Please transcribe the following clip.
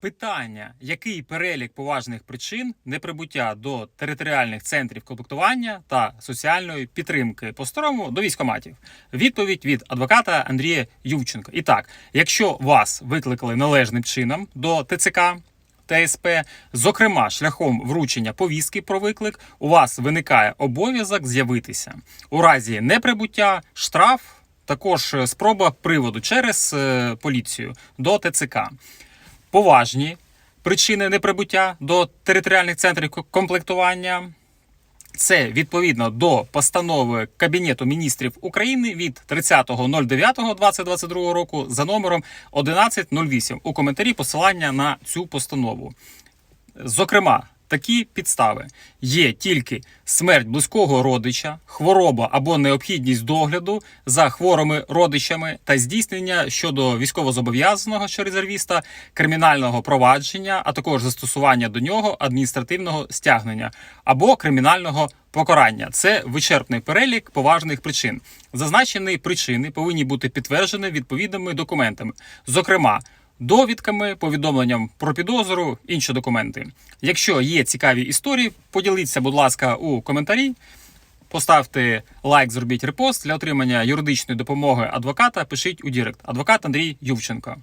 Питання, який перелік поважних причин неприбуття до територіальних центрів комплектування та соціальної підтримки по-старому до військоматів? Відповідь від адвоката Андрія Ювченка. І так, якщо вас викликали належним чином до ТЦК. ТСП, зокрема, шляхом вручення повістки про виклик, у вас виникає обов'язок з'явитися. У разі неприбуття штраф, також спроба приводу через е, поліцію до ТЦК поважні причини неприбуття до територіальних центрів комплектування. Це відповідно до постанови Кабінету міністрів України від 30.09.2022 року за номером 1108. У коментарі посилання на цю постанову. Зокрема, такі підстави є тільки смерть близького родича, хвороба або необхідність догляду за хворими родичами та здійснення щодо військовозобов'язаного що резервіста кримінального провадження, а також застосування до нього адміністративного стягнення або кримінального покарання. Це вичерпний перелік поважних причин. Зазначені причини повинні бути підтверджені відповідними документами, зокрема довідками, повідомленням про підозру, інші документи. Якщо є цікаві історії, поділіться, будь ласка, у коментарі. Поставте лайк, зробіть репост для отримання юридичної допомоги адвоката. Пишіть у Дірект. Адвокат Андрій Ювченко.